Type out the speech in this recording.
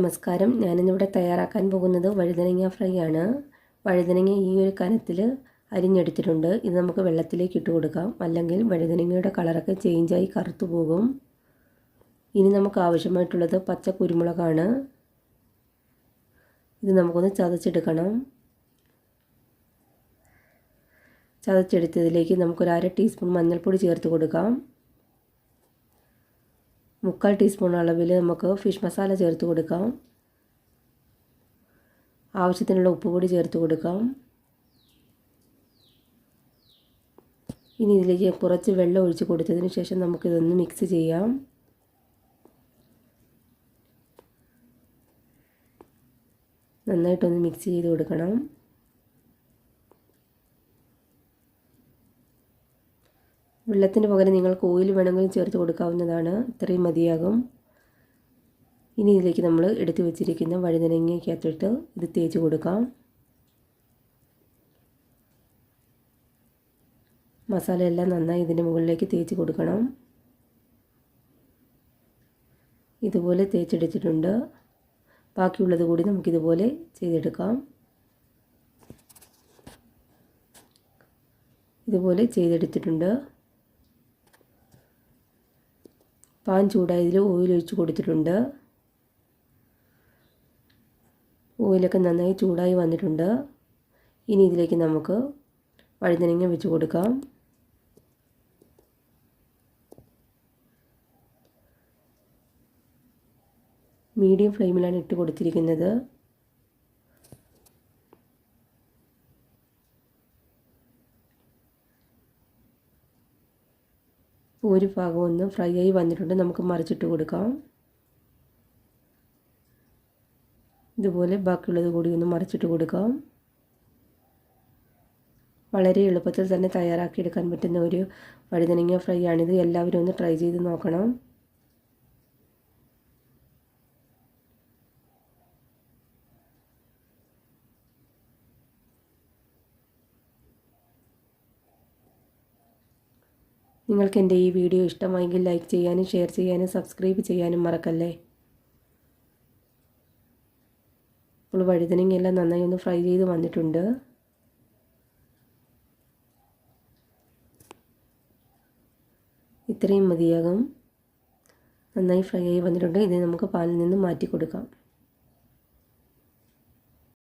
നമസ്കാരം. ഞാനിന്നിവിടെ തയ്യാറാക്കാൻ പോകുന്നത് വഴുതനങ്ങ ഫ്രൈ ആണ് വഴുതനങ്ങ ഈ ഒരു കനത്തിൽ അരിഞ്ഞെടുത്തിട്ടുണ്ട്. ഇത് നമുക്ക് വെള്ളത്തിലേക്ക് ഇട്ട് കൊടുക്കാം. അല്ലെങ്കിൽ വഴുതനങ്ങയുടെ കളറൊക്കെ ചേഞ്ചായി കറുത്തു പോകും. ഇനി നമുക്ക് ആവശ്യമായിട്ടുള്ളത് പച്ച കുരുമുളകാണ്. ഇത് നമുക്കൊന്ന് ചതച്ചെടുക്കണം. ചതച്ചെടുത്തതിലേക്ക് നമുക്കൊരു അര ടീസ്പൂൺ മഞ്ഞൾപ്പൊടി ചേർത്ത് കൊടുക്കാം. മുക്കാൽ ടീസ്പൂൺ അളവിൽ നമുക്ക് ഫിഷ് മസാല ചേർത്ത് കൊടുക്കാം. ആവശ്യത്തിനുള്ള ഉപ്പ് കൂടി ചേർത്ത് കൊടുക്കാം. ഇനി ഇതിലേക്ക് കുറച്ച് വെള്ളം ഒഴിച്ച് കൊടുത്തതിന് ശേഷം നമുക്കിതൊന്ന് മിക്സ് ചെയ്യാം. നന്നായിട്ടൊന്ന് മിക്സ് ചെയ്ത് കൊടുക്കണം. വെള്ളത്തിന് പകരം നിങ്ങൾക്ക് ഓയിൽ വേണമെങ്കിലും ചേർത്ത് കൊടുക്കാവുന്നതാണ്. ഇത്രയും മതിയാകും. ഇനി ഇതിലേക്ക് നമ്മൾ എടുത്തു വെച്ചിരിക്കുന്ന വഴുതനങ്ങയ്ക്കകത്തിട്ട് ഇത് തേച്ച് കൊടുക്കാം. മസാലയെല്ലാം നന്നായി ഇതിന്റെ മുകളിലേക്ക് തേച്ച് കൊടുക്കണം. ഇതുപോലെ തേച്ചെടുത്തിട്ടുണ്ട്. ബാക്കിയുള്ളത് കൂടി നമുക്കിതുപോലെ ചെയ്തെടുക്കാം. ഇതുപോലെ ചെയ്തെടുത്തിട്ടുണ്ട്. പാൻ ചൂടായതിൽ ഓയിൽ ഒഴിച്ച് കൊടുത്തിട്ടുണ്ട്. ഓയിലൊക്കെ നന്നായി ചൂടായി വന്നിട്ടുണ്ട്. ഇനി ഇതിലേക്ക് നമുക്ക് വഴുതനങ്ങ വെച്ച് കൊടുക്കാം. മീഡിയം ഫ്ലെയിമിലാണ് ഇട്ട് കൊടുത്തിരിക്കുന്നത്. ഒരു ഭാഗം ഒന്ന് ഫ്രൈ ആയി വന്നിട്ടുണ്ട്. നമുക്ക് മറിച്ചിട്ട് കൊടുക്കാം. ഇതുപോലെ ബാക്കിയുള്ളത് കൂടി ഒന്ന് മറിച്ചിട്ട് കൊടുക്കാം. വളരെ എളുപ്പത്തിൽ തന്നെ തയ്യാറാക്കിയെടുക്കാൻ പറ്റുന്ന ഒരു വഴുതനങ്ങ ഫ്രൈ ആണിത്. എല്ലാവരും ഒന്ന് ട്രൈ ചെയ്ത് നോക്കണം. നിങ്ങൾക്ക് എന്റെ ഈ വീഡിയോ ഇഷ്ടമായെങ്കിൽ ലൈക്ക് ചെയ്യാനും ഷെയർ ചെയ്യാനും സബ്സ്ക്രൈബ് ചെയ്യാനും മറക്കല്ലേ? ഇപ്പോൾ വഴുതനങ്ങയെല്ലാം നന്നായി ഒന്ന് ഫ്രൈ ചെയ്ത് വന്നിട്ടുണ്ട്. ഇത്രയും മതിയാകും. നന്നായി ഫ്രൈ ആയി വന്നിട്ടുണ്ട്. ഇത് നമുക്ക് പാലിൽ നിന്ന് മാറ്റി കൊടുക്കാം